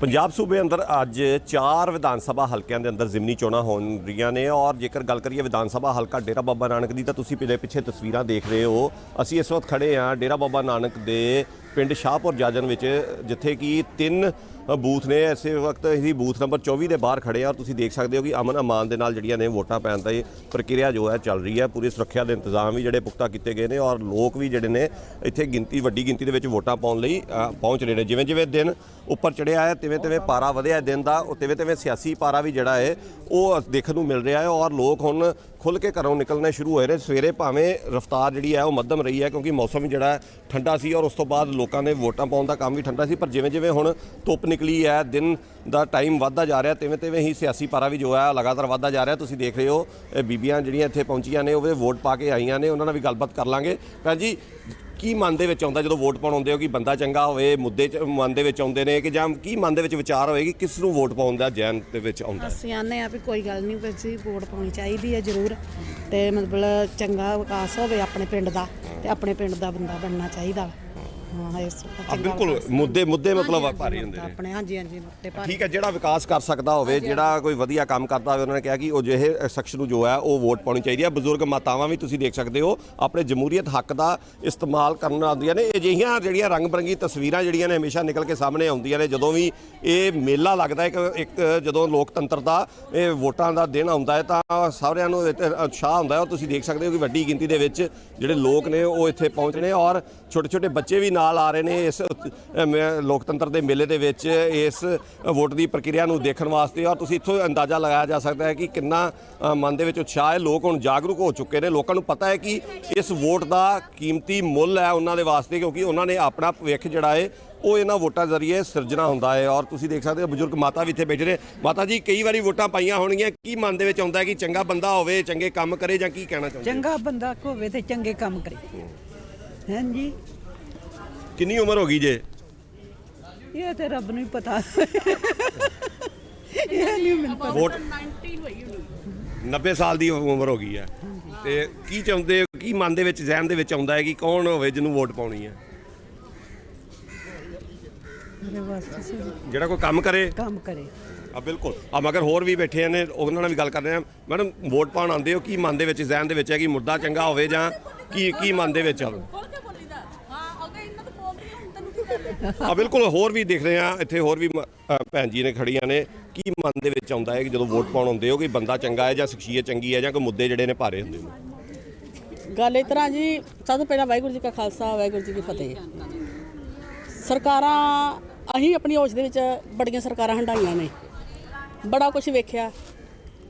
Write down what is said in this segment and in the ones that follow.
ਪੰਜਾਬ ਸੂਬੇ ਅੰਦਰ ਅੱਜ ਚਾਰ ਵਿਧਾਨ ਸਭਾ ਹਲਕਿਆਂ ਦੇ ਅੰਦਰ ਜ਼ਿਮਨੀ ਚੋਣਾਂ ਹੋਣ ਰਹੀਆਂ ਨੇ ਔਰ ਜੇਕਰ ਗੱਲ ਕਰੀਏ ਵਿਧਾਨ ਸਭਾ ਹਲਕਾ ਡੇਰਾ ਬਾਬਾ ਨਾਨਕ ਦੀ ਤਾਂ ਤੁਸੀਂ ਪਿਛਲੇ ਪਿੱਛੇ ਤਸਵੀਰਾਂ ਦੇਖ ਰਹੇ ਹੋ। ਅਸੀਂ ਇਸ ਵਕਤ ਖੜੇ ਹਾਂ ਡੇਰਾ ਬਾਬਾ ਨਾਨਕ ਦੇ ਪਿੰਡ ਸ਼ਾਹਪੁਰ ਜਾਜਨ ਵਿੱਚ, ਜਿੱਥੇ ਕਿ ਤਿੰਨ ਬੂਥ ਨੇ, ਇਸੇ ਵਕਤ ਅਸੀਂ ਬੂਥ ਨੰਬਰ 24 ਦੇ ਬਾਹਰ ਖੜੇ ਆ। ਔਰ ਤੁਸੀਂ ਦੇਖ ਸਕਦੇ ਹੋ ਕਿ ਅਮਨ ਅਮਾਨ ਦੇ ਨਾਲ ਜਿਹੜੀਆਂ ਨੇ ਵੋਟਾਂ ਪੈਣ ਦਾ ਇਹ ਪ੍ਰਕਿਰਿਆ ਜੋ ਹੈ ਚੱਲ ਰਹੀ ਹੈ। ਪੂਰੀ ਸੁਰੱਖਿਆ ਦੇ ਇੰਤਜ਼ਾਮ ਵੀ ਜਿਹੜੇ ਪੁਖਤਾ ਕੀਤੇ ਗਏ ਨੇ ਔਰ ਲੋਕ ਵੀ ਜਿਹੜੇ ਨੇ ਇੱਥੇ ਗਿਣਤੀ, ਵੱਡੀ ਗਿਣਤੀ ਦੇ ਵਿੱਚ ਵੋਟਾਂ ਪਾਉਣ ਲਈ ਪਹੁੰਚ ਰਹੇ ਨੇ। ਜਿਵੇਂ ਜਿਵੇਂ ਦਿਨ ਉੱਪਰ ਚੜਿਆ ਹੈ ਤਿਵੇਂ ਤਿਵੇਂ ਪਾਰਾ ਵਧਿਆ ਦਿਨ ਦਾ ਉਹ ਤਿਵੇਂ ਤਿਵੇਂ ਸਿਆਸੀ ਪਾਰਾ ਵੀ ਜਿਹੜਾ ਹੈ, ਉਹ ਦੇਖਣ ਨੂੰ ਮਿਲ ਰਿਹਾ ਹੈ ਔਰ ਲੋਕ ਹੁਣ ਖੁੱਲ ਕੇ ਘਰੋਂ ਨਿਕਲਣੇ ਸ਼ੁਰੂ ਹੋਏ ਨੇ। ਸਵੇਰੇ ਭਾਵੇਂ ਰਫ਼ਤਾਰ ਜਿਹੜੀ ਹੈ ਉਹ ਮੱਧਮ ਰਹੀ ਹੈ ਕਿਉਂਕਿ ਮੌਸਮ ਜਿਹੜਾ ਠੰਡਾ ਸੀ ਔਰ ਉਸ ਤੋਂ ਬਾਅਦ ਲੋਕਾਂ ਦੇ ਵੋਟਾਂ ਪਾਉਣ ਦਾ ਕੰਮ ਵੀ ਠੰਡਾ ਸੀ। ਪਰ ਜਿਵੇਂ ਜਿਵੇਂ ਹੁਣ ਧੁੱਪ ਨਿਕਲੀ ਹੈ, ਦਿਨ ਦਾ ਟਾਈਮ ਵੱਧਦਾ ਜਾ ਰਿਹਾ, ਤਿਵੇਂ ਤਿਵੇਂ ਹੀ ਸਿਆਸੀ ਪਾਰਾ ਵੀ ਜੋ ਹੈ ਲਗਾਤਾਰ ਵੱਧਦਾ ਜਾ ਰਿਹਾ। ਤੁਸੀਂ ਦੇਖ ਰਹੇ ਹੋ ਬੀਬੀਆਂ ਜਿਹੜੀਆਂ ਇੱਥੇ ਪਹੁੰਚੀਆਂ ਨੇ, ਉਹ ਵੀ ਵੋਟ ਪਾ ਕੇ ਆਈਆਂ ਨੇ। ਉਹਨਾਂ ਨਾਲ ਵੀ ਗੱਲਬਾਤ ਕਰ ਲਾਂਗੇ। ਭੈਣ ਜੀ ਕੀ ਮਨ ਦੇ ਵਿੱਚ ਆਉਂਦਾ ਜਦੋਂ ਵੋਟ ਪਾਉਣ ਆਉਂਦੇ ਹੋ ਕਿ ਬੰਦਾ ਚੰਗਾ ਹੋਵੇ, ਮੁੱਦੇ ਚ ਮਨ ਦੇ ਵਿੱਚ ਆਉਂਦੇ ਨੇ ਕਿ ਜਾਂ ਕੀ ਮਨ ਦੇ ਵਿੱਚ ਵਿਚਾਰ ਹੋਏਗੀ ਕਿਸ ਨੂੰ ਵੋਟ ਪਾਉਣ ਦਾ ਜੈਨ ਦੇ ਵਿੱਚ ਆਉਂਦਾ ਅਸੀਂ ਆਨੇ ਆ ਵੀ ਕੋਈ ਗੱਲ ਨਹੀਂ ਵੀ ਅਸੀਂ ਵੋਟ ਪਾਉਣੀ ਚਾਹੀਦੀ ਹੈ ਜ਼ਰੂਰ ਤੇ ਮਤਲਬ ਚੰਗਾ ਵਿਕਾਸ ਹੋਵੇ ਆਪਣੇ ਪਿੰਡ ਦਾ ਤੇ ਆਪਣੇ ਪਿੰਡ ਦਾ ਬੰਦਾ ਬਣਨਾ ਚਾਹੀਦਾ। ਹਾਂ ਇਸ ਤੋਂ ਆ ਚੰਗਾ ਬਿਲਕੁਲ। ਮੁੱਦੇ ਮੁੱਦੇ ਮਤਲਬ ਭਾਰੀ ਹੁੰਦੇ ਨੇ। ਆਪਣੇ ਹਾਂਜੀ ਹਾਂਜੀ ਮੁੱਦੇ ਭਾਰੀ। ਠੀਕ ਹੈ ਜਿਹੜਾ ਵਿਕਾਸ ਕਰ ਸਕਦਾ ਹੋਵੇ ਜਿਹੜਾ ਕੋਈ ਵਧੀਆ ਕੰਮ ਕਰਦਾ ਹੋਵੇ ਉਹਨਾਂ ਨੇ ਕਿਹਾ ਕਿ ਉਹ ਜਿਹੇ ਸ਼ਖਸ ਨੂੰ ਜੋ ਹੈ ਉਹ ਵੋਟ ਪਾਉਣੀ ਚਾਹੀਦੀ ਹੈ। ਬਜ਼ੁਰਗ ਮਾਤਾਵਾਂ ਵੀ ਤੁਸੀਂ ਦੇਖ ਸਕਦੇ ਹੋ ਆਪਣੇ ਜਮਹੂਰੀਅਤ ਹੱਕ ਦਾ ਇਸਤੇਮਾਲ ਕਰਨ ਆਉਂਦੀਆਂ ਨੇ। ਅਜਿਹੀਆਂ ਜਿਹੜੀਆਂ ਰੰਗ ਬਰੰਗੀ ਤਸਵੀਰਾਂ ਜਿਹੜੀਆਂ ਨੇ ਹਮੇਸ਼ਾ ਨਿਕਲ ਕੇ ਸਾਹਮਣੇ ਆਉਂਦੀਆਂ ਨੇ ਜਦੋਂ ਵੀ ਇਹ ਮੇਲਾ ਲੱਗਦਾ ਹੈ ਇੱਕ ਇੱਕ ਜਦੋਂ ਲੋਕਤੰਤਰ ਦਾ ਇਹ ਵੋਟਾਂ ਦਾ ਦਿਨ ਆਉਂਦਾ ਹੈ ਤਾਂ ਸਾਰਿਆਂ ਨੂੰ ਉਤਸ਼ਾਹ ਹੁੰਦਾ ਹੈ। ਔਰ ਤੁਸੀਂ ਦੇਖ ਸਕਦੇ ਹੋ ਕਿ ਵੱਡੀ ਗਿਣਤੀ ਦੇ ਵਿੱਚ ਜਿਹੜੇ ਲੋਕ ਨੇ ਉਹ ਇੱਥੇ ਪਹੁੰਚ ਰਹੇ ਔਰ ਛੋਟੇ ਛੋਟੇ ਬੱਚੇ ਵੀ ਨਾਲ ਆ ਰਹੇ ਨੇ ਇਸ ਲੋਕਤੰਤਰ ਦੇ ਮੇਲੇ ਦੇ ਵਿੱਚ ਇਸ ਵੋਟ ਦੀ ਪ੍ਰਕਿਰਿਆ ਨੂੰ ਦੇਖਣ ਵਾਸਤੇ। ਔਰ ਤੁਸੀਂ ਇੱਥੋਂ ਅੰਦਾਜ਼ਾ ਲਗਾਇਆ ਜਾ ਸਕਦਾ ਹੈ ਕਿ ਕਿੰਨਾ ਮਨ ਦੇ ਵਿੱਚ ਉਤਸ਼ਾਹ ਹੈ। ਲੋਕ ਹੁਣ ਜਾਗਰੂਕ ਹੋ ਚੁੱਕੇ ਨੇ। ਲੋਕਾਂ ਨੂੰ ਪਤਾ ਹੈ ਕਿ ਇਸ ਵੋਟ ਦਾ ਕੀਮਤੀ ਮੁੱਲ ਹੈ ਉਹਨਾਂ ਦੇ ਵਾਸਤੇ ਕਿਉਂਕਿ ਉਹਨਾਂ ਨੇ ਆਪਣਾ ਭਵਿੱਖ ਜਿਹੜਾ ਹੈ ਉਹ ਇਹਨਾਂ ਵੋਟਾਂ ਜ਼ਰੀਏ ਸਿਰਜਣਾ ਹੁੰਦਾ ਹੈ। ਔਰ ਤੁਸੀਂ ਦੇਖ ਸਕਦੇ ਹੋ ਬਜ਼ੁਰਗ ਮਾਤਾ ਵੀ ਇੱਥੇ ਬੈਠੇ ਨੇ। ਮਾਤਾ ਜੀ ਕਈ ਵਾਰੀ ਵੋਟਾਂ ਪਾਈਆਂ ਹੋਣਗੀਆਂ। ਕੀ ਮਨ ਦੇ ਵਿੱਚ ਆਉਂਦਾ ਹੈ ਕਿ ਚੰਗਾ ਬੰਦਾ ਹੋਵੇ ਚੰਗੇ ਕੰਮ ਕਰੇ ਜਾਂ ਕੀ ਕਹਿਣਾ ਚਾਹੁੰਦੇ? ਚੰਗਾ ਬੰਦਾ ਹੋਵੇ ਤੇ ਚੰਗੇ ਕੰਮ ਕਰੇ। ਹਾਂਜੀ ਕਿੰਨੀ ਉਮਰ ਹੋ ਗਈ ਜੇ? ਇਹ ਤੇ ਰੱਬ ਨੂੰ ਹੀ ਪਤਾ। ਇਹ ਨਹੀਂ ਮੈਨੂੰ ਪਤਾ ਵੋਟ 90 ਸਾਲ ਦੀ ਉਮਰ ਹੋ ਗਈ ਹੈ। ਤੇ ਕੀ ਚਾਹੁੰਦੇ ਹੋ ਕੀ ਮਨ ਦੇ ਵਿੱਚ ਜ਼ਹਿਨ ਦੇ ਵਿੱਚ ਆਉਂਦਾ ਹੈ ਕਿ ਕੌਣ ਹੋਵੇ ਜਿਹਨੂੰ ਵੋਟ ਪਾਉਣੀ ਹੈ? ਮੇਰੇ ਵਾਸਤੇ ਸਭ ਜਿਹੜਾ ਕੋਈ ਕੰਮ ਕਰੇ। ਕੰਮ ਕਰੇ। ਆ ਬਿਲਕੁਲ। ਆ ਮਗਰ ਹੋਰ ਵੀ ਬੈਠੇ ਨੇ ਉਹਨਾਂ ਨਾਲ ਵੀ ਗੱਲ ਕਰਦੇ ਆ ਮੈਡਮ ਵੋਟ ਪਾਉਣ ਆਉਂਦੇ ਹੋ ਕੀ ਮਨ ਦੇ ਵਿੱਚ ਜ਼ਹਿਨ ਦੇ ਵਿੱਚ ਹੈ ਕਿ ਮੁੱਦਾ ਚੰਗਾ ਹੋਵੇ ਜਾਂ ਕੀ ਕੀ ਮਨ ਦੇ ਵਿੱਚ ਆਵੇ ਖੋਲ ਕੇ ਬੋਲੀਦਾ ਹਾਂ ਅੱਗੇ ਇਹਨਾਂ ਤੋਂ ਬੋਲਦੀ ਹੁਣ ਤੈਨੂੰ ਕੀ ਕਰ ਆ ਬਿਲਕੁਲ ਹੋਰ ਵੀ ਦੇਖ ਰਹੇ ਆ। ਇੱਥੇ ਹੋਰ ਵੀ ਮ- ਅ, ਭੈਣ ਜੀ ਨੇ ਖੜੀਆਂ ਨੇ। ਕੀ ਮਨ ਦੇ ਵਿੱਚ ਆਉਂਦਾ ਹੈ ਕਿ ਜਦੋਂ ਵੋਟ ਪਾਉਣ ਆਉਂਦੇ ਹੋ ਕਿ ਬੰਦਾ ਚੰਗਾ ਹੈ ਜਾਂ ਸ਼ਖਸੀਅਤ ਚੰਗੀ ਹੈ ਜਾਂ ਕੋਈ ਮੁੱਦੇ ਜਿਹੜੇ ਨੇ ਭਾਰੇ ਹੁੰਦੇ ਨੇ? ਗੱਲ ਇਸ ਤਰ੍ਹਾਂ ਜੀ ਸਭ ਤੋਂ ਪਹਿਲਾਂ ਵਾਹਿਗੁਰੂ ਜੀ ਕਾ ਖਾਲਸਾ ਵਾਹਿਗੁਰੂ ਜੀ ਕੀ ਫਤਿਹ। ਸਰਕਾਰਾਂ ਅਸੀਂ ਆਪਣੀ ਹੋਸ਼ ਦੇ ਵਿੱਚ ਬੜੀਆਂ ਸਰਕਾਰਾਂ ਹੰਡਾਈਆਂ ਨੇ। ਬੜਾ ਕੁਝ ਵੇਖਿਆ।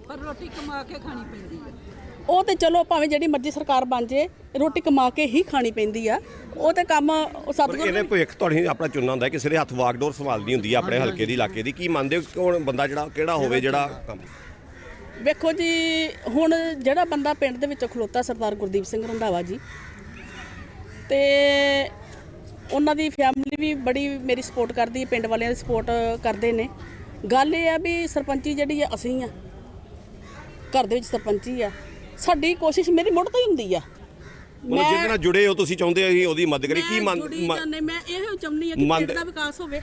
ਪਰ ਰੋਟੀ ਕਮਾ ਕੇ ਖਾਣੀ ਪੈਂਦੀ ਹੈ। ਉਹ ਤੇ ਚਲੋ ਭਾਵੇਂ ਜਿਹੜੀ ਮਰਜ਼ੀ ਸਰਕਾਰ ਬਣ ਜੇ ਰੋਟੀ ਕਮਾ ਕੇ ਹੀ ਖਾਣੀ ਪੈਂਦੀ ਆ। ਉਹ ਤੇ ਕੰਮ ਸਤਿਗੁਰ ਇਹਨੇ ਭਵਿੱਖ ਤੁਹਾਡੀ ਆਪਣਾ ਚੁਣਨਾ ਹੁੰਦਾ ਕਿਸੇ ਦੇ ਹੱਥ ਵਾਗਡੋਰ ਸੰਭਾਲਦੀ ਹੁੰਦੀ ਹੈ ਆਪਣੇ ਹਲਕੇ ਦੀ ਇਲਾਕੇ ਦੀ। ਕੀ ਮੰਨਦੇ ਹੋ ਕੌਣ ਬੰਦਾ ਜਿਹੜਾ ਕਿਹੜਾ ਹੋਵੇ ਜਿਹੜਾ ਕੰਮ ਵੇਖੋ ਜੀ ਹੁਣ ਜਿਹੜਾ ਬੰਦਾ ਪਿੰਡ ਦੇ ਵਿੱਚੋਂ ਖਲੋਤਾ ਸਰਦਾਰ ਗੁਰਦੀਪ ਸਿੰਘ ਰੰਧਾਵਾ ਜੀ ਤੇ ਉਹਨਾਂ ਦੀ ਫੈਮਿਲੀ ਵੀ ਬੜੀ ਮੇਰੀ ਸਪੋਰਟ ਕਰਦੀ ਹੈ ਪਿੰਡ ਵਾਲਿਆਂ ਦੀ ਸਪੋਰਟ ਕਰਦੇ ਨੇ। ਗੱਲ ਇਹ ਆ ਵੀ ਸਰਪੰਚੀ ਜਿਹੜੀ ਆ ਅਸੀਂ ਆ। ਘਰ ਦੇ ਵਿੱਚ ਸਰਪੰਚੀ ਆ। ਸਾਡੀ ਕੋਸ਼ਿਸ਼ ਮੇਰੀ ਮੁੱਢ ਤੋਂ ਹੀ ਹੁੰਦੀ ਆ। ਮਤਲਬ ਜਿਹਦੇ ਨਾਲ ਜੁੜੇ ਹੋ ਤੁਸੀਂ ਚਾਹੁੰਦੇ ਹੋ ਕਿ ਉਹਦੀ ਮਦਦ ਕਰੀ ਕੀ ਮੰਨ ਜੁੜੀ ਮ- ਜਾਂਦੇ ਮੈਂ ਇਹੋ ਚਾਹੁੰਦੀ ਆ ਕਿ ਮੰਨ- ਪਿੰਡ ਦਾ ਵਿਕਾਸ ਹੋਵੇ।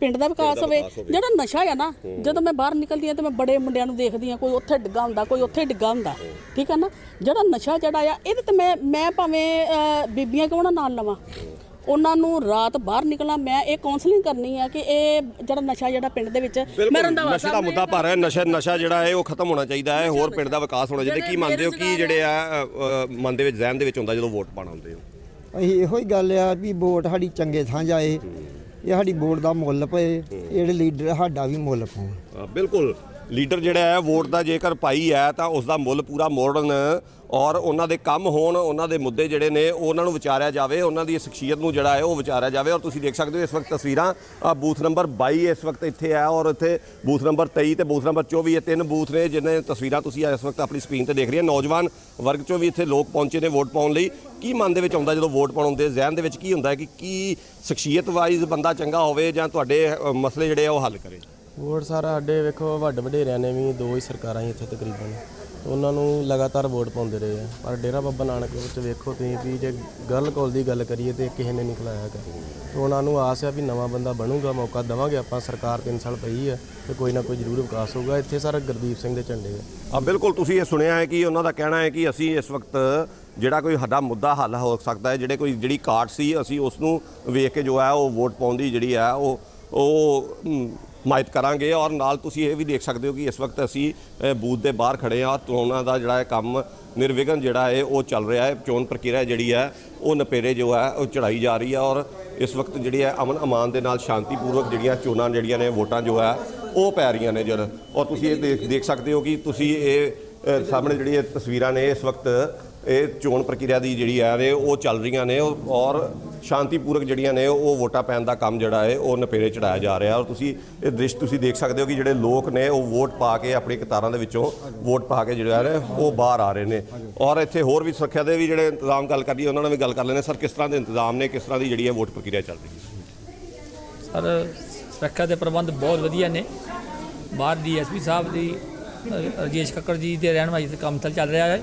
ਪਿੰਡ ਦਾ ਵਿਕਾਸ ਹੋਵੇ। ਵਿਕਾਸ ਹੋਵੇ। ਜਿਹੜਾ ਨਸ਼ਾ ਆ ਨਾ ਜਦੋਂ ਮੈਂ ਬਾਹਰ ਨਿਕਲਦੀ ਆ ਤੇ ਮੈਂ ਬੜੇ ਮੁੰਡਿਆਂ ਨੂੰ ਦੇਖਦੀ ਆ ਕੋਈ ਉੱਥੇ ਡਿੱਗਾ ਹੁੰਦਾ ਕੋਈ ਉੱਥੇ ਡਿੱਗਾ ਹੁੰਦਾ। ਠੀਕ ਆ ਨਾ? ਜਿਹੜਾ ਨਸ਼ਾ ਜਿਹੜਾ ਆ ਇਹਦੇ ਤੇ ਮੈਂ ਮੈਂ ਭਾਵੇਂ ਅਹ, ਬੀਬੀਆਂ ਕਿਉਂ ਨਾ ਨਾਲ ਲਵਾਂ? ਉਹਨਾਂ ਨੂੰ ਰਾਤ ਬਾਹਰ ਨਿਕਲਾਂ ਮੈਂ ਇਹ ਕਾਉਂਸਲਿੰਗ ਕਰਨੀ ਆ ਕਿ ਇਹ ਜਿਹੜਾ ਨਸ਼ਾ ਜਿਹੜਾ ਪਿੰਡ ਦੇ ਵਿੱਚ ਮੈਂ ਰੰਧਾਵਾ ਨਸ਼ੇ ਦਾ ਮੁੱਦਾ ਭਾਰ ਹੈ ਨਸ਼ਾ ਨਸ਼ਾ ਜਿਹੜਾ ਹੈ ਉਹ ਖਤਮ ਹੋਣਾ ਚਾਹੀਦਾ ਹੈ ਹੋਰ ਪਿੰਡ ਦਾ ਵਿਕਾਸ ਹੋਣਾ ਚਾਹੀਦਾ। ਕੀ ਮੰਨਦੇ ਹੋ ਕੀ ਜਿਹੜੇ ਆ ਮਨ ਦੇ ਵਿੱਚ ਜ਼ਹਿਨ ਦੇ ਵਿੱਚ ਹੁੰਦਾ ਜਦੋਂ ਵੋਟ ਪਾਣ ਆਉਂਦੇ ਹੋ? ਅਸੀਂ ਇਹੋ ਹੀ ਗੱਲ ਆ ਵੀ ਵੋਟ ਸਾਡੀ ਚੰਗੇ ਥਾਂ ਜਾਏ ਇਹ ਸਾਡੀ ਵੋਟ ਦਾ ਮੁੱਲ ਪਏ ਇਹ ਜਿਹੜੇ ਲੀਡਰ ਸਾਡਾ ਵੀ ਮੁੱਲ ਪਾਉਣ। ਬਿਲਕੁਲ। ਲੀਡਰ ਜਿਹੜਾ ਹੈ, ਵੋਟ ਦਾ ਜੇਕਰ ਪਾਈ ਹੈ, ਤਾਂ ਉਸ ਦਾ ਮੁੱਲ ਪੂਰਾ ਮੋੜਨ ਔਰ ਉਹਨਾਂ ਦੇ ਕੰਮ ਹੋਣ, ਉਹਨਾਂ ਦੇ ਮੁੱਦੇ ਜਿਹੜੇ ਨੇ ਉਹਨਾਂ ਨੂੰ ਵਿਚਾਰਿਆ ਜਾਵੇ, ਉਹਨਾਂ ਦੀ ਸ਼ਖਸੀਅਤ ਨੂੰ ਜਿਹੜਾ ਹੈ, ਉਹ ਵਿਚਾਰਿਆ ਜਾਵੇ। ਔਰ ਤੁਸੀਂ ਦੇਖ ਸਕਦੇ ਹੋ ਇਸ ਵਕਤ ਤਸਵੀਰਾਂ ਬੂਥ ਨੰਬਰ 22 ਇਸ ਵਕਤ ਇੱਥੇ ਹੈ ਔਰ ਇੱਥੇ ਬੂਥ ਨੰਬਰ 23 ਤੇ ਬੂਥ ਨੰਬਰ 24 ਇਹ ਤਿੰਨ ਬੂਥ ਨੇ ਜਿਨ੍ਹਾਂ ਤਸਵੀਰਾਂ ਤੁਸੀਂ ਇਸ ਵਕਤ ਆਪਣੀ ਸਕਰੀਨ ਤੇ ਦੇਖ ਰਹੇ ਹੋ। ਨੌਜਵਾਨ ਵਰਗ ਚੋਂ ਵੀ ਇੱਥੇ ਲੋਕ ਪਹੁੰਚੇ ਨੇ ਵੋਟ ਪਾਉਣ ਲਈ। ਕੀ ਮਨ ਦੇ ਵਿੱਚ ਆਉਂਦਾ ਜਦੋਂ ਵੋਟ ਪਾਉਣ ਦੇ ਜ਼ਹਿਨ ਦੇ ਵਿੱਚ ਕੀ ਹੁੰਦਾ ਹੈ ਕਿ ਕੀ ਸ਼ਖਸੀਅਤ ਵਾਈਜ਼ ਬੰਦਾ ਚੰਗਾ ਹੋਵੇ ਜਾਂ ਤੁਹਾਡੇ ਮਸਲੇ ਜਿਹੜੇ ਆ ਉਹ ਹੱਲ ਕਰੇ? ਵੋਟ ਸਾਰਾ ਸਾਡੇ ਵੇਖੋ ਵੱਡ ਵਡੇਰਿਆਂ ਨੇ ਵੀ, ਦੋ ਹੀ ਸਰਕਾਰਾਂ ਹੀ ਇੱਥੇ ਤਕਰੀਬਨ। ਉਹਨਾਂ ਨੂੰ ਲਗਾਤਾਰ ਵੋਟ ਪਾਉਂਦੇ ਰਹੇ ਆ। ਪਰ ਡੇਰਾ ਬਾਬਾ ਨਾਨਕ ਵਿੱਚ ਵੇਖੋ ਤੁਸੀਂ ਵੀ ਜੇ ਗਰਲ ਕੋਲ ਦੀ ਗੱਲ ਕਰੀਏ ਤੇ ਕਿਸੇ ਨੇ ਨਹੀਂ ਖਲਾਇਆ ਹੈਗਾ। ਤੇ ਉਹਨਾਂ ਨੂੰ ਆਸ ਆ ਵੀ ਨਵਾਂ ਬੰਦਾ ਬਣੂਗਾ, ਮੌਕਾ ਦੇਵਾਂਗੇ ਆਪਾਂ, ਸਰਕਾਰ 3 ਸਾਲ ਪਈ ਹੈ ਤੇ ਕੋਈ ਨਾ ਕੋਈ ਜ਼ਰੂਰ ਵਿਕਾਸ ਹੋਊਗਾ। ਇੱਥੇ ਸਰ ਗੁਰਦੀਪ ਸਿੰਘ ਦੇ ਝੰਡੇ ਆ। ਆ ਬਿਲਕੁਲ ਤੁਸੀਂ ਇਹ ਸੁਣਿਆ ਹੈ ਕਿ ਉਹਨਾਂ ਦਾ ਕਹਿਣਾ ਹੈ ਕਿ ਅਸੀਂ ਇਸ ਵਕਤ ਜਿਹੜਾ ਕੋਈ ਸਾਡਾ ਮੁੱਦਾ ਹੱਲ ਹੋ ਸਕਦਾ ਹੈ, ਜਿਹੜੇ ਕੋਈ ਜਿਹੜੀ ਕਾਟ ਸੀ, ਅਸੀਂ ਉਸ ਨੂੰ ਵੇਖ ਕੇ ਜੋ ਹੈ ਉਹ ਵੋਟ ਪਾਉਣ ਦੀ ਜਿਹੜੀ ਹੈ ਉਹ ਉਹ ਮਾਇਤ ਕਰਾਂਗੇ ਔਰ ਨਾਲ ਤੁਸੀਂ ਇਹ ਵੀ ਦੇਖ ਸਕਦੇ ਹੋ ਕਿ ਇਸ ਵਕਤ ਅਸੀਂ ਬੂਥ ਦੇ ਬਾਹਰ ਖੜੇ ਹਾਂ ਚੋਣਾਂ ਦਾ ਜਿਹੜਾ ਹੈ ਕੰਮ ਨਿਰਵਿਘਨ ਜਿਹੜਾ ਹੈ ਉਹ ਚੱਲ ਰਿਹਾ ਹੈ। ਚੋਣ ਪ੍ਰਕਿਰਿਆ ਜਿਹੜੀ ਹੈ ਉਹ ਨਪੇਰੇ ਜੋ ਹੈ ਉਹ ਚੜਾਈ ਜਾ ਰਹੀ ਹੈ ਔਰ ਇਸ ਵਕਤ ਜਿਹੜੀ ਹੈ ਅਮਨ ਅਮਾਨ ਦੇ ਨਾਲ ਸ਼ਾਂਤੀਪੂਰਵਕ ਜਿਹੜੀਆਂ ਚੋਣਾਂ ਜਿਹੜੀਆਂ ਨੇ ਵੋਟਾਂ ਜੋ ਹੈ ਉਹ ਪੈ ਰਹੀਆਂ ਨੇ ਜਦ ਔਰ ਤੁਸੀਂ ਇਹ ਦੇਖ ਦੇਖ ਸਕਦੇ ਹੋ ਕਿ ਤੁਸੀਂ ਇਹ ਸਾਹਮਣੇ ਜਿਹੜੀ ਇਹ ਤਸਵੀਰਾਂ ਨੇ ਇਸ ਵਕਤ ਇਹ ਚੋਣ ਪ੍ਰਕਿਰਿਆ ਦੀ ਜਿਹੜੀ ਹੈ ਨੇ ਉਹ ਚੱਲ ਰਹੀਆਂ ਨੇ ਔਰ- ਔਰ ਸ਼ਾਂਤੀਪੂਰਵਕ ਜਿਹੜੀਆਂ ਨੇ ਉਹ ਵੋਟਾਂ ਪੈਣ ਦਾ ਕੰਮ ਜਿਹੜਾ ਹੈ ਉਹ ਨਪੇਰੇ ਚੜਾਇਆ ਜਾ ਰਿਹਾ। ਔਰ ਤੁਸੀਂ ਇਹ ਦ੍ਰਿਸ਼ ਤੁਸੀਂ ਦੇਖ ਸਕਦੇ ਹੋ ਕਿ ਜਿਹੜੇ ਲੋਕ ਨੇ ਉਹ ਵੋਟ ਪਾ ਕੇ ਆਪਣੀ ਕਤਾਰਾਂ ਦੇ ਵਿੱਚੋਂ ਵੋਟ ਪਾ ਕੇ ਜਿਹੜਾ ਨੇ ਉਹ ਬਾਹਰ ਆ ਰਹੇ ਨੇ। ਔਰ ਇੱਥੇ ਹੋਰ ਵੀ ਸੁਰੱਖਿਆ ਦੇ ਵੀ ਜਿਹੜੇ ਇੰਤਜ਼ਾਮ ਗੱਲ ਕਰਦੀ ਉਹਨਾਂ ਨਾਲ ਵੀ ਗੱਲ ਕਰ ਲੈਣੇ ਸਰ ਕਿਸ ਤਰ੍ਹਾਂ ਦੇ ਇੰਤਜ਼ਾਮ ਨੇ ਕਿਸ ਤਰ੍ਹਾਂ ਦੀ ਜਿਹੜੀ ਹੈ ਵੋਟ ਪ੍ਰਕਿਰਿਆ ਚੱਲ ਰਹੀ ਹੈ? ਸਰ ਸੁਰੱਖਿਆ ਦੇ ਪ੍ਰਬੰਧ ਬਹੁਤ ਵਧੀਆ ਨੇ। ਬਾਹਰ ਦੀ ਡੀਐਸਪੀ ਸਾਹਿਬ ਦੀ ਅ, ਰਜੇਸ਼ ਕੱਕੜ ਜੀ ਦੇ ਰਹਿਨਮਾਈ ਤੇ ਕੰਮ ਚੱਲ ਰਿਹਾ ਹੈ।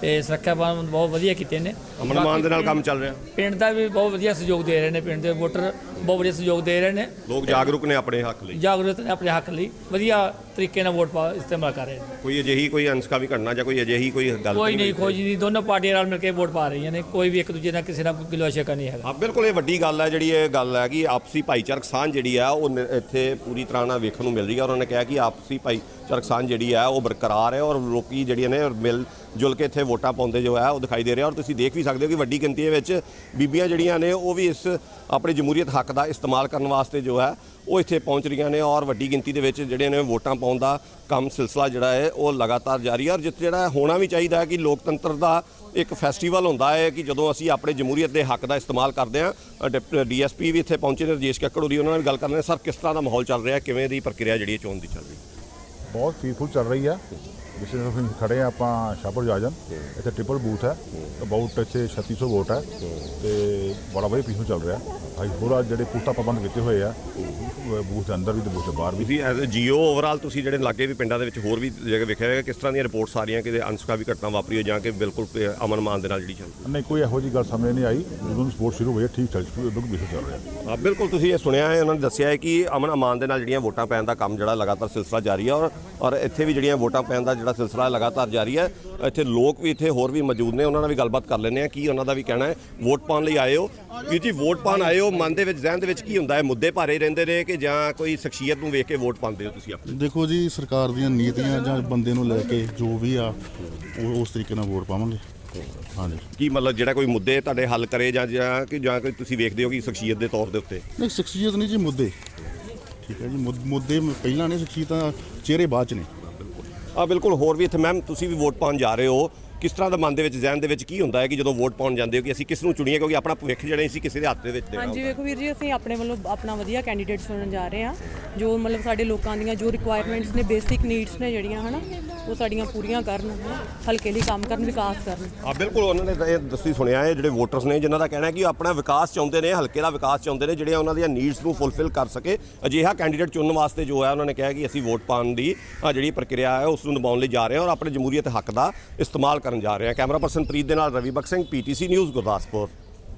ਤੇ ਸੁਰੱਖਿਆ ਪ੍ਰਬੰਧ ਬਹੁਤ ਵਧੀਆ ਕੀਤੇ ਨੇ। ਅਮਨ ਦੇ ਨਾਲ ਕੰਮ ਚੱਲ ਰਿਹਾ। ਪਿੰਡ ਦਾ ਵੀ ਬਹੁਤ ਵਧੀਆ ਸਹਿਯੋਗ ਦੇ ਰਹੇ ਨੇ ਪਿੰਡ ਦੇ ਵੋਟਰ ਬਹੁਤ ਵਧੀਆ ਸਹਿਯੋਗ ਦੇ ਰਹੇ ਨੇ। ਲੋਕ ਜਾਗਰੂਕ ਨੇ ਆਪਣੇ ਹੱਕ ਲਈ। ਜਾਗਰੂਕ ਨੇ ਆਪਣੇ ਹੱਕ ਲਈ। ਵਧੀਆ ਤਰੀਕੇ ਨਾਲ ਵੋਟ ਪਾ ਇਸਤੇਮਾਲ ਕਰ ਰਹੇ ਨੇ। ਕੋਈ ਅਜਿਹੀ ਕੋਈ ਅੰਸਕਾ ਵੀ ਘਟਨਾ ਜਾਂ ਕੋਈ ਅਜਿਹੀ ਕੋਈ ਗੱਲ ਕੋਈ ਨਹੀਂ? ਖੋਜ ਨਹੀਂ। ਦੋਨੋਂ ਪਾਰਟੀਆਂ ਨਾਲ ਮਿਲ ਕੇ ਵੋਟ ਪਾ ਰਹੀਆਂ ਨੇ। ਕੋਈ ਵੀ ਇੱਕ ਦੂਜੇ ਨਾਲ ਕਿਸੇ ਨਾਲ ਕੋਈ ਗਿਲਾ ਸ਼ਿਕਵਾ ਨਹੀਂ ਹੈਗਾ। ਹਾਂ ਬਿਲਕੁਲ ਇਹ ਵੱਡੀ ਗੱਲ ਹੈ ਜਿਹੜੀ ਇਹ ਗੱਲ ਹੈ ਕਿ ਆਪਸੀ ਭਾਈਚਾਰਕ ਸਾਂਝ ਜਿਹੜੀ ਆ ਉਹ ਨ- ਇੱਥੇ ਪੂਰੀ ਤਰ੍ਹਾਂ ਨਾਲ ਵੇਖਣ ਨੂੰ ਮਿਲ ਰਹੀ ਹੈ ਉਹਨੇ ਕਿਹਾ ਕਿ ਆਪਸੀ ਭਾਈਚਾਰਕ ਸਾਂਝ ਜਿਹੜੀ ਆ ਉਹ ਬਰਕਰਾਰ ਹੈ ਔਰ ਲੋਕੀ ਜਿਹੜੀਆਂ ਨੇ ਮਿਲ ਜੁਲ ਕੇ ਇੱਥੇ ਵੋਟਾਂ ਪਾਉਂਦੇ ਜੋ ਹੈ ਉਹ ਦਿਖਾਈ ਦੇ ਰਿਹਾ ਔਰ ਤੁਸੀਂ ਦੇਖ ਵੀ ਸਕਦੇ ਹੋ ਕਿ ਵੱਡੀ ਗਿਣਤੀ ਦੇ ਵਿੱਚ ਬੀਬੀਆਂ ਜਿਹੜੀਆਂ ਨੇ ਉਹ ਵੀ ਇਸ ਆਪਣੇ ਜਮਹੂਰੀਅਤ ਹੱਕ ਹੱਕ ਦਾ ਇਸਤੇਮਾਲ ਕਰਨ ਵਾਸਤੇ ਜੋ ਹੈ, ਉਹ ਇੱਥੇ ਪਹੁੰਚ ਰਹੀਆਂ ਨੇ ਔਰ ਵੱਡੀ ਗਿਣਤੀ ਦੇ ਵਿੱਚ ਜਿਹੜੇ ਨੇ ਵੋਟਾਂ ਪਾਉਣ ਦਾ ਕੰਮ ਸਿਲਸਿਲਾ ਜਿਹੜਾ ਹੈ, ਉਹ ਲਗਾਤਾਰ ਜਾਰੀ ਹੈ। ਔਰ ਜਿੱਥੇ ਜਿਹੜਾ ਹੋਣਾ ਵੀ ਚਾਹੀਦਾ ਹੈ ਕਿ ਲੋਕਤੰਤਰ ਦਾ ਇੱਕ ਫੈਸਟੀਵਲ ਹੁੰਦਾ ਹੈ ਕਿ ਜਦੋਂ ਅਸੀਂ ਆਪਣੇ ਜਮਹੂਰੀਅਤ ਦੇ ਹੱਕ ਦਾ ਇਸਤੇਮਾਲ ਕਰਦੇ ਹਾਂ ਡੀਐਸਪੀ ਵੀ ਇੱਥੇ ਪਹੁੰਚੇ ਨੇ, ਰਜੇਸ਼ ਕੱਕੜ ਹੋਰੀ ਉਹਨਾਂ ਨਾਲ ਗੱਲ ਕਰਨੇ ਸਰ, ਕਿਸ ਤਰ੍ਹਾਂ ਦਾ ਮਾਹੌਲ ਚੱਲ ਰਿਹਾ ਕਿਵੇਂ ਦੀ ਪ੍ਰਕਿਰਿਆ ਜਿਹੜੀ ਹੈ ਚੋਣ ਦੀ ਚੱਲ ਰਹੀ ਬਹੁਤ ਪੀਸਫੁਲ ਚੱਲ ਰਹੀ ਹੈ। ਅਸੀਂ ਖੜੇ ਹਾਂ ਆਪਾਂ ਸ਼ਾਹਪੁਰ ਜਾਜਨ ਇੱਥੇ ਟ੍ਰਿਪਲ ਬੂਥ ਹੈ ਅਬਾਊਟ ਇੱਥੇ 3600 ਵੋਟ ਹੈ ਤੇ ਬੜਾ ਵਧੀਆ ਪੀਸਫੁਲ ਚੱਲ ਰਿਹਾ ਅਸੀਂ ਪੂਰਾ ਜਿਹੜੇ ਪੁਖਤਾ ਪ੍ਰਬੰਧ ਕੀਤੇ ਹੋਏ ਆ ਬੂਥ ਦੇ ਅੰਦਰ ਵੀ ਤੇ ਬੂਥ ਦੇ ਬਾਹਰ ਵੀ ਤੁਸੀਂ ਐਜ਼ ਜੀਓ ਓਵਰਆਲ ਤੁਸੀਂ ਜਿਹੜੇ ਲਾਗੇ ਵੀ ਪਿੰਡਾਂ ਦੇ ਵਿੱਚ ਹੋਰ ਵੀ ਜਗ੍ਹਾ ਵੇਖਿਆ ਹੋਵੇਗਾ ਕਿਸ ਤਰ੍ਹਾਂ ਦੀਆਂ ਰਿਪੋਰਟਸ ਆ ਰਹੀਆਂ ਕਿ ਅਨਸਕਾ ਵੀ ਘਟਨਾ ਵਾਪਰੀ ਹੋ ਜਾਂ ਕਿ ਬਿਲਕੁਲ ਅਮਨ ਮਾਨ ਦੇ ਨਾਲ ਜਿਹੜੀ ਚੱਲ ਰਹੀ ਨਹੀਂ ਕੋਈ ਇਹੋ ਜਿਹੀ ਗੱਲ ਸਾਹਮਣੇ ਨਹੀਂ ਆਈ। ਜਦੋਂ ਸਪੋਰਟ ਸ਼ੁਰੂ ਹੋਈ ਹੈ, ਠੀਕ ਚੱਲ ਬਿਲਕੁਲ ਪੀਸਫੁਲ ਚੱਲ ਰਿਹਾ ਹਾਂ। ਬਿਲਕੁਲ ਤੁਸੀਂ ਇਹ ਸੁਣਿਆ ਹੈ ਉਹਨਾਂ ਨੇ ਦੱਸਿਆ ਹੈ ਕਿ ਅਮਨ ਅਮਾਨ ਦੇ ਨਾਲ ਜਿਹੜੀਆਂ ਵੋਟਾਂ ਪੈਣ ਦਾ ਕੰਮ ਜਿਹੜਾ ਲਗਾਤਾਰ ਸਿਲਸਿਲਾ ਜਾਰੀ ਹੈ ਔਰ ਔਰ ਇੱਥੇ ਵੀ ਜਿਹੜੀਆਂ ਵੋਟਾਂ ਪੈਣ ਦਾ ਜਿਹੜਾ ਸਿਲਸਿਲਾ ਲਗਾਤਾਰ ਜਾਰੀ ਹੈ ਇੱਥੇ ਲੋਕ ਵੀ ਇੱਥੇ ਹੋਰ ਵੀ ਮੌਜੂਦ ਨੇ ਉਹਨਾਂ ਨਾਲ ਵੀ ਗੱਲਬਾਤ ਕਰ ਲੈਂਦੇ ਆ ਕੀ ਉਹਨਾਂ ਦਾ ਵੀ ਕਹਿਣਾ ਹੈ। ਵੋਟ ਪਾਉਣ ਲਈ ਆਏ ਹੋ। ਵੀਰ ਜੀ ਵੋਟ ਪਾਉਣ ਆਏ ਹੋ ਮਨ ਦੇ ਵਿੱਚ ਜ਼ਹਿਨ ਦੇ ਵਿੱਚ ਕੀ ਹੁੰਦਾ ਹੈ? ਮੁੱਦੇ ਭਾਰੇ ਰਹਿੰਦੇ ਨੇ ਕਿ ਜਾਂ ਕੋਈ ਸ਼ਖਸੀਅਤ ਨੂੰ ਵੇਖ ਕੇ ਵੋਟ ਪਾਉਂਦੇ ਹੋ ਤੁਸੀਂ ਆਪਣੇ? ਦੇਖੋ ਜੀ ਸਰਕਾਰ ਦੀਆਂ ਨੀਤੀਆਂ ਜਾਂ ਬੰਦੇ ਨੂੰ ਲੈ ਕੇ ਜੋ ਵੀ ਆ ਉਹ ਉਸ ਤਰੀਕੇ ਨਾਲ ਵੋਟ ਪਾਵਾਂਗੇ। ਹਾਂਜੀ। ਕੀ ਮਤਲਬ ਜਿਹੜਾ ਕੋਈ ਮੁੱਦੇ ਤੁਹਾਡੇ ਹੱਲ ਕਰੇ ਜਾਂ ਜਾਂ ਕਿ ਜਾਂ ਕੋਈ ਤੁਸੀਂ ਵੇਖਦੇ ਹੋ ਕਿ ਸ਼ਖਸੀਅਤ ਦੇ ਤੌਰ ਦੇ ਉੱਤੇ? ਨਹੀਂ ਸ਼ਖਸੀਅਤ ਨਹੀਂ ਜੀ ਮੁੱਦੇ। ਠੀਕ ਹੈ ਜੀ ਮੁੱਦੇ ਪਹਿਲਾਂ ਨੇ ਸ਼ਖਸੀਅਤਾਂ ਚਿਹਰੇ ਬਾਅਦ ਚ ਨੇ। ਆ ਬਿਲਕੁਲ ਹੋਰ ਵੀ ਇੱਥੇ ਮੈਮ ਤੁਸੀਂ ਵੀ ਵੋਟ ਪਾਉਣ ਜਾ ਰਹੇ ਹੋ। ਕਿਸ ਤਰ੍ਹਾਂ ਦਾ ਮਨ ਦੇ ਵਿੱਚ ਜ਼ਹਿਨ ਦੇ ਵਿੱਚ ਕੀ ਹੁੰਦਾ ਹੈ ਕਿ ਜਦੋਂ ਵੋਟ ਪਾਉਣ ਜਾਂਦੇ ਹੋ ਕਿ ਅਸੀਂ ਕਿਸ ਨੂੰ ਚੁਣੀਏ ਕਿਉਂਕਿ ਆਪਣਾ ਭਵਿੱਖ ਜਿਹੜਾ ਅਸੀਂ ਕਿਸੇ ਦੇ ਹੱਥ ਦੇ ਵਿੱਚ ਦੇਣਾ ਹਾਂਜੀ। ਵੇਖੋ ਵੀਰ ਜੀ ਅਸੀਂ ਆਪਣੇ ਵੱਲੋਂ ਆਪਣਾ ਵਧੀਆ ਕੈਂਡੀਡੇਟ ਚੁਣਨ ਜਾ ਰਹੇ ਹਾਂ। ਜੋ ਮਤਲਬ ਸਾਡੇ ਲੋਕਾਂ ਦੀਆਂ ਜੋ ਰਿਕੁਆਇਰਮੈਂਟਸ ਨੇ ਬੇਸਿਕ ਨੀਡਸ ਨੇ ਜਿਹੜੀਆਂ ਹਨਾ ਉਹ ਸਾਡੀਆਂ ਪੂਰੀਆਂ ਕਰਨ ਹਲਕੇ ਲਈ ਕੰਮ ਕਰਨ ਵਿਕਾਸ ਕਰਨ। ਆ ਬਿਲਕੁਲ ਉਹਨਾਂ ਨੇ ਇਹ ਦੱਸੀ ਸੁਣਿਆ ਹੈ ਜਿਹੜੇ ਵੋਟਰਸ ਨੇ ਜਿਨ੍ਹਾਂ ਦਾ ਕਹਿਣਾ ਹੈ ਕਿ ਉਹ ਆਪਣਾ ਵਿਕਾਸ ਚਾਹੁੰਦੇ ਨੇ ਹਲਕੇ ਦਾ ਵਿਕਾਸ ਚਾਹੁੰਦੇ ਨੇ ਜਿਹੜੇ ਉਹਨਾਂ ਦੀਆਂ ਨੀਡਸ ਨੂੰ ਫੁੱਲਫਿਲ ਕਰ ਸਕੇ। ਅਜਿਹਾ ਕੈਂਡੀਡੇਟ ਚੁਣਨ ਵਾਸਤੇ ਜੋ ਹੈ ਉਹਨਾਂ ਨੇ ਕਿਹਾ ਕਿ ਅਸੀਂ ਵੋਟ ਪਾਉਣ ਦੀ ਜਿਹੜੀ ਪ੍ਰਕਿਰਿਆ ਹੈ ਉਸ ਨੂੰ ਨਿਭਾਉਣ ਲਈ ਜਾ ਰਹੇ ਹਾਂ ਔਰ ਆਪਣੇ ਜਮਹੂਰੀਅਤ ਹੱਕ ਦਾ ਇਸਤੇਮਾਲ ਕਰਨ ਜਾ ਰਹੇ ਹਾਂ। ਕੈਮਰਾ ਪਰਸਨ ਪ੍ਰੀਤ ਦੇ ਨਾਲ ਰਵੀ ਬਖ ਸਿੰਘ ਪੀਟੀਸੀ ਨਿਊਜ਼ ਗੁਰਦਾਸਪੁਰ।